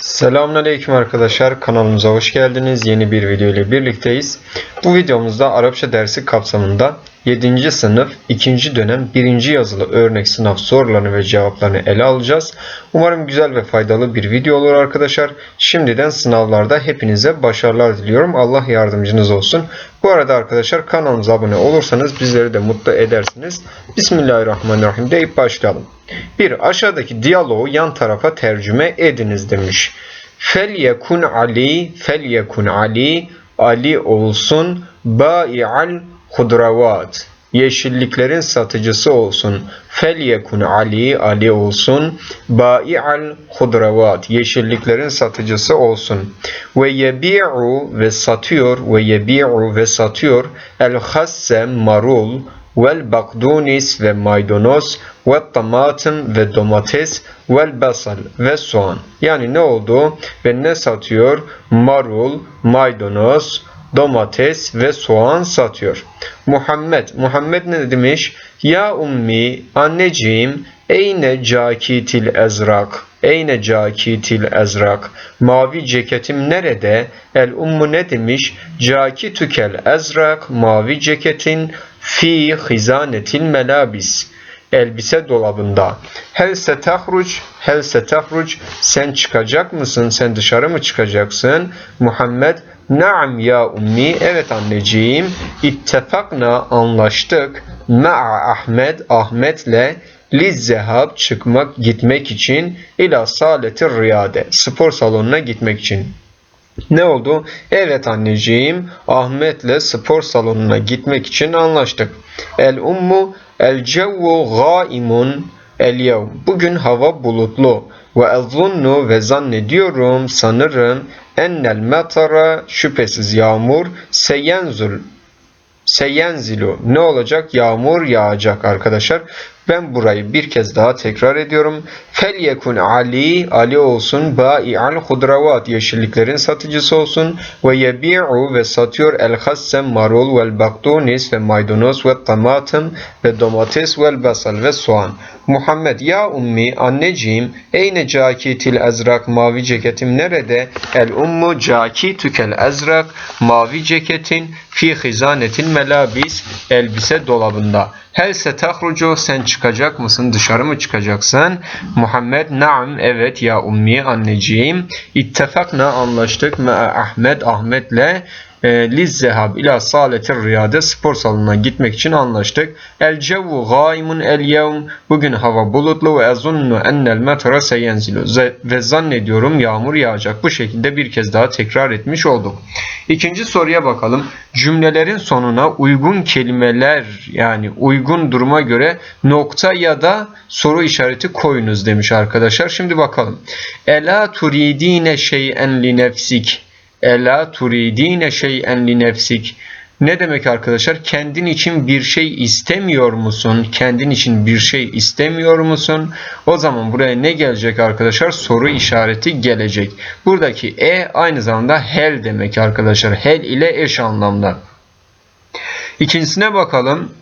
Selamünaleyküm arkadaşlar kanalımıza hoş geldiniz. Yeni bir video ile birlikteyiz. Bu videomuzda Arapça dersi kapsamında 7. sınıf 2. dönem 1. yazılı örnek sınav sorularını ve cevaplarını ele alacağız. Umarım güzel ve faydalı bir video olur arkadaşlar. Şimdiden sınavlarda hepinize başarılar diliyorum. Allah yardımcınız olsun. Bu arada arkadaşlar kanalımıza abone olursanız bizleri de mutlu edersiniz. Bismillahirrahmanirrahim deyip başlayalım. Bir aşağıdaki diyaloğu yan tarafa tercüme ediniz demiş. Fel yekun Ali, fel yekun Ali, Ali olsun, bai'al hudravat. Yeşilliklerin satıcısı olsun. Fel yekun Ali, Ali olsun, bai'al hudravat. Yeşilliklerin satıcısı olsun. Ve yebi'u ve satıyor, ve yebi'u ve satıyor. El hasse marul, vel bakdunis ve maydanoz ve tamatım ve domates vel basal ve soğan. Yani ne oldu? Ve ne satıyor? Marul, maydanoz, domates ve soğan satıyor. Muhammed, Muhammed ne demiş? Ya ummi, anneciğim, eyne cakitil ezrak? Eyne cakitil ezrak? Mavi ceketim nerede? El ummu ne demiş? Cakitükel ezrak, mavi ceketin fi hizanetil melabis elbise dolabında. Hel setahruc, hel setahruc, sen çıkacak mısın? Sen dışarı mı çıkacaksın? Muhammed, naam ya ummi, evet anneciğim. İttefakna, anlaştık. Ma'a Ahmet, Ahmet'le lizzehab çıkmak, gitmek için ila saletir riyade, spor salonuna gitmek için. Ne oldu? Evet anneciğim, Ahmet'le spor salonuna gitmek için anlaştık. El ummu el cevvu gaimun el yevm. Bugün hava bulutlu. Ve ezzunnu ve zannediyorum, sanırım ennel metara şüphesiz yağmur seyenzul seyenzilu ne olacak? Yağmur yağacak arkadaşlar. Ben burayı bir kez daha tekrar ediyorum. Fel yekun Ali, Ali olsun. Bai'al hudravat, yeşilliklerin satıcısı olsun. Ve yebi'u ve satıyor el hassem marul vel baktunis ve maydanoz ve tamatım ve domates vel basal ve soğan. Muhammed ya ummi anneciğim eyne cakitil ezrak mavi ceketim nerede? El ummu cakitükel ezrak mavi ceketin fi hizanetil melabis elbise dolabında. Hel setahrucu sen çıkacak mısın? Dışarı mı çıkacaksın? Muhammed naam evet ya ummi anneciğim. İttefakna anlaştık me Ahmet Ahmet'le lizzehab ila saletir riyade spor salonuna gitmek için anlaştık. El cevvu gaimun el yevm bugün hava bulutlu ve ezunnu ennel metra seyenzilu ve zannediyorum yağmur yağacak. Bu şekilde bir kez daha tekrar etmiş olduk. İkinci soruya bakalım. Cümlelerin sonuna uygun kelimeler yani uygun duruma göre nokta ya da soru işareti koyunuz demiş arkadaşlar. Şimdi bakalım. Ela turidine şey'en li nefsik Ela turidine şey'en li nefsik. Ne demek arkadaşlar? Kendin için bir şey istemiyor musun? Kendin için bir şey istemiyor musun? O zaman buraya ne gelecek arkadaşlar? Soru işareti gelecek. Buradaki e aynı zamanda hel demek arkadaşlar. Hel ile eş anlamda. İkincisine bakalım.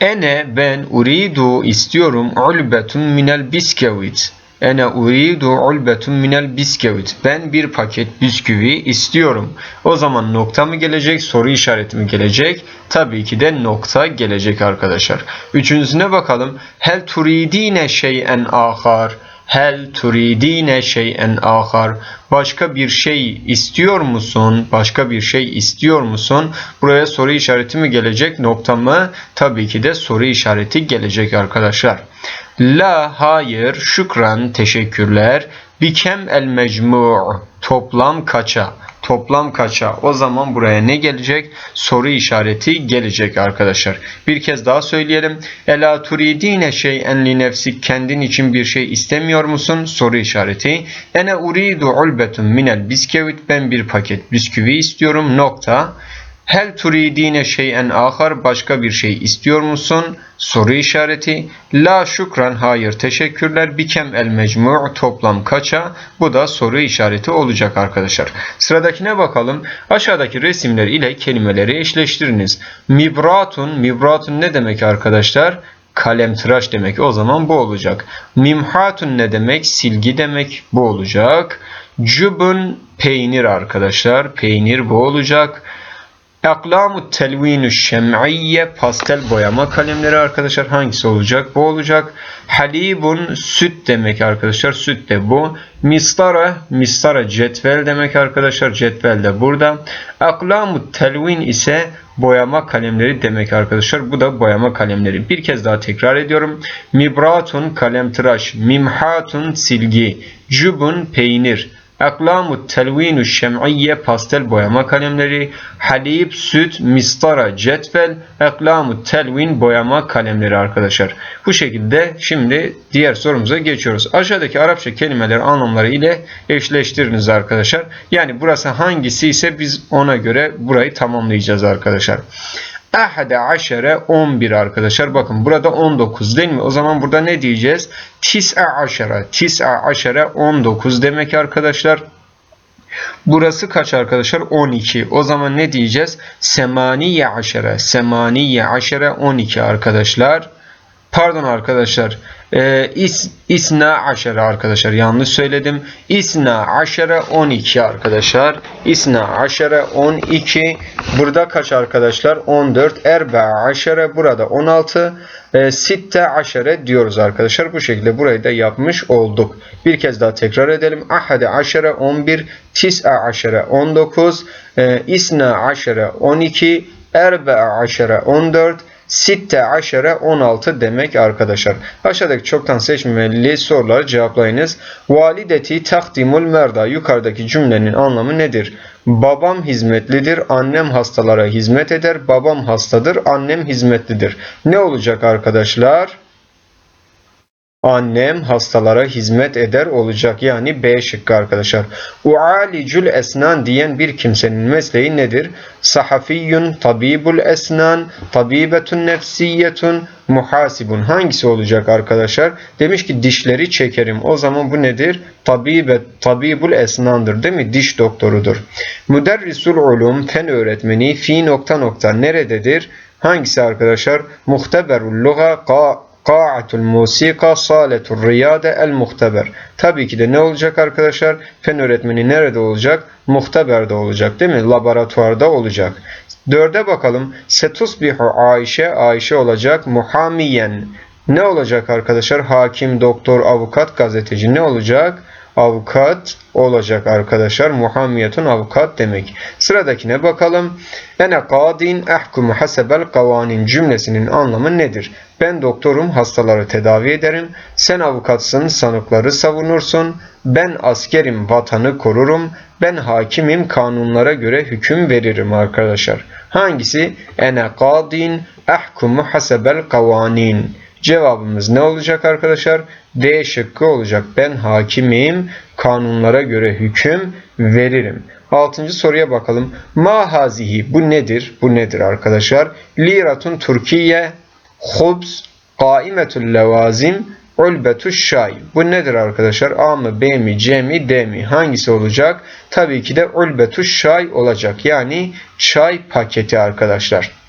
Ene ben uridu istiyorum ulbetun minel biskevit. Ene uridu ulbetun minel biskevit. Ben bir paket bisküvi istiyorum. O zaman nokta mı gelecek, soru işareti mi gelecek? Tabii ki de nokta gelecek arkadaşlar. Üçüncüsüne bakalım. Hel turidine şeyen ahar. Hel turidine şeyen ahar. Başka bir şey istiyor musun? Başka bir şey istiyor musun? Buraya soru işareti mi gelecek? Nokta mı? Tabii ki de soru işareti gelecek arkadaşlar. La hayır şükran teşekkürler. Bikem el mecmu' toplam kaça? Toplam kaça? O zaman buraya ne gelecek? Soru işareti gelecek arkadaşlar. Bir kez daha söyleyelim. Ela turidine şey'en li nefsik kendin için bir şey istemiyor musun? Soru işareti. Ene uridu ulbetun minel biskevit ben bir paket bisküvi istiyorum. Nokta. Hel turidine şeyen ahar başka bir şey istiyor musun? Soru işareti. La şükran hayır teşekkürler. Bikem el mecmu' toplam kaça? Bu da soru işareti olacak arkadaşlar. Sıradakine bakalım. Aşağıdaki resimler ile kelimeleri eşleştiriniz. Mibratun. Mibratun ne demek arkadaşlar? kalemtıraş demek. O zaman bu olacak. Mimhatun ne demek? Silgi demek. Bu olacak. Cübün peynir arkadaşlar. Peynir bu olacak. Aklamu telvinü şem'iyye pastel boyama kalemleri arkadaşlar hangisi olacak? Bu olacak. Halibun süt demek arkadaşlar. Süt de bu. Mistara mistara cetvel demek arkadaşlar. Cetvel de burada. Aklamu telvin ise boyama kalemleri demek arkadaşlar. Bu da boyama kalemleri. Bir kez daha tekrar ediyorum. Mibratun kalemtıraş, mimhatun silgi, cübun peynir, Aklamu telvinu şem'iyye pastel boyama kalemleri, halib, süt, mistara, cetvel, aklamu telvin boyama kalemleri arkadaşlar. Bu şekilde şimdi diğer sorumuza geçiyoruz. Aşağıdaki Arapça kelimeler anlamları ile eşleştiriniz arkadaşlar. Yani burası hangisi ise biz ona göre burayı tamamlayacağız arkadaşlar. Ahade aşere 11 arkadaşlar. Bakın burada 19 değil mi? O zaman burada ne diyeceğiz? Tis'a aşere. Tis'a aşere 19 demek arkadaşlar. Burası kaç arkadaşlar? 12. O zaman ne diyeceğiz? Semaniye aşere. Semaniye aşere 12 arkadaşlar. Pardon arkadaşlar. Ee, is, isna aşere arkadaşlar. Yanlış söyledim. İsna aşere 12 arkadaşlar. İsna aşere 12. Burada kaç arkadaşlar? 14. Erbe aşere burada 16. E, sitte aşere diyoruz arkadaşlar. Bu şekilde burayı da yapmış olduk. Bir kez daha tekrar edelim. Ahade aşere 11. Tis'a aşere 19. E, isna aşere 12. Erbe aşere 14. Sitte aşere 16 demek arkadaşlar. Aşağıdaki çoktan seçmeli soruları cevaplayınız. Valideti takdimul merda. Yukarıdaki cümlenin anlamı nedir? Babam hizmetlidir, annem hastalara hizmet eder. Babam hastadır, annem hizmetlidir. Ne olacak arkadaşlar? Annem hastalara hizmet eder olacak. Yani B şıkkı arkadaşlar. Ualicül esnan diyen bir kimsenin mesleği nedir? Sahafiyyun, tabibul esnan, tabibetun nefsiyetun, muhasibun. Hangisi olacak arkadaşlar? Demiş ki dişleri çekerim. O zaman bu nedir? Tabibe, tabibul esnandır değil mi? Diş doktorudur. Müderrisul ulum, fen öğretmeni, fi nokta nokta nerededir? Hangisi arkadaşlar? Muhteberul luga, Ka'atul musika saletul riyade el muhteber. Tabii ki de ne olacak arkadaşlar? Fen öğretmeni nerede olacak? Muhteberde olacak değil mi? Laboratuvarda olacak. Dörde bakalım. Setusbihu Ayşe. Ayşe olacak. Muhamiyen. Ne olacak arkadaşlar? Hakim, doktor, avukat, gazeteci ne olacak? Avukat olacak arkadaşlar. Muhammiyetun avukat demek. Sıradakine bakalım. Ene kadin ahkumu hasebel kavanin cümlesinin anlamı nedir? Ben doktorum hastaları tedavi ederim. Sen avukatsın sanıkları savunursun. Ben askerim vatanı korurum. Ben hakimim kanunlara göre hüküm veririm arkadaşlar. Hangisi? Ene kadin ahkumu hasebel kavanin. Cevabımız ne olacak arkadaşlar? D şıkkı olacak. Ben hakimim, kanunlara göre hüküm veririm. Altıncı soruya bakalım. Ma hazihi bu nedir? Bu nedir arkadaşlar? Liratun Türkiye, hubs, kaimetul levazim, ulbetu şay. Bu nedir arkadaşlar? A mı, B mi, C mi, D mi? Hangisi olacak? Tabii ki de ulbetu şay olacak. Yani çay paketi arkadaşlar.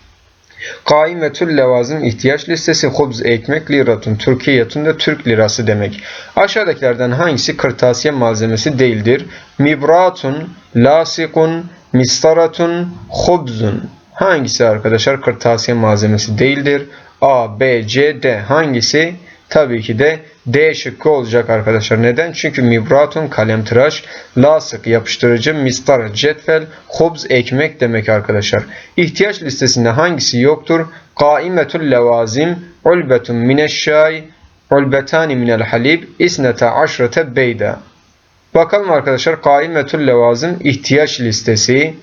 Kaimetül levazım ihtiyaç listesi hubz ekmek liratun Türkiye'tun da Türk lirası demek. Aşağıdakilerden hangisi kırtasiye malzemesi değildir? Mibratun, lasikun, mistaratun, hubzun. Hangisi arkadaşlar kırtasiye malzemesi değildir? A, B, C, D. Hangisi? Tabii ki de D şıkkı olacak arkadaşlar. Neden? Çünkü mibratun kalemtıraş, lasık yapıştırıcı, mistar cetvel, hubz ekmek demek arkadaşlar. İhtiyaç listesinde hangisi yoktur? Kaimetul levazim, ulbetun mineşşay, ulbetani minel halib, isnete aşrete beyda. Bakalım arkadaşlar kaimetul levazim ihtiyaç listesi.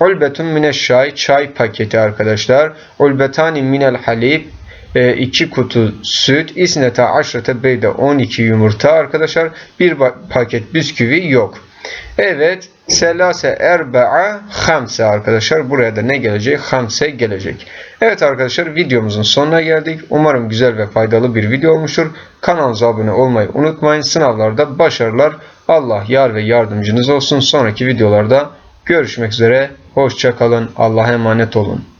Ulbetun mineşşay çay paketi arkadaşlar. Ulbetani minel halib 2 e, kutu süt, isnete aşrete beyde 12 yumurta arkadaşlar. Bir paket bisküvi yok. Evet. Selase erba'a hamse arkadaşlar. Buraya da ne gelecek? Hamse gelecek. Evet arkadaşlar videomuzun sonuna geldik. Umarım güzel ve faydalı bir video olmuştur. Kanalımıza abone olmayı unutmayın. Sınavlarda başarılar. Allah yar ve yardımcınız olsun. Sonraki videolarda görüşmek üzere. Hoşçakalın. Allah'a emanet olun.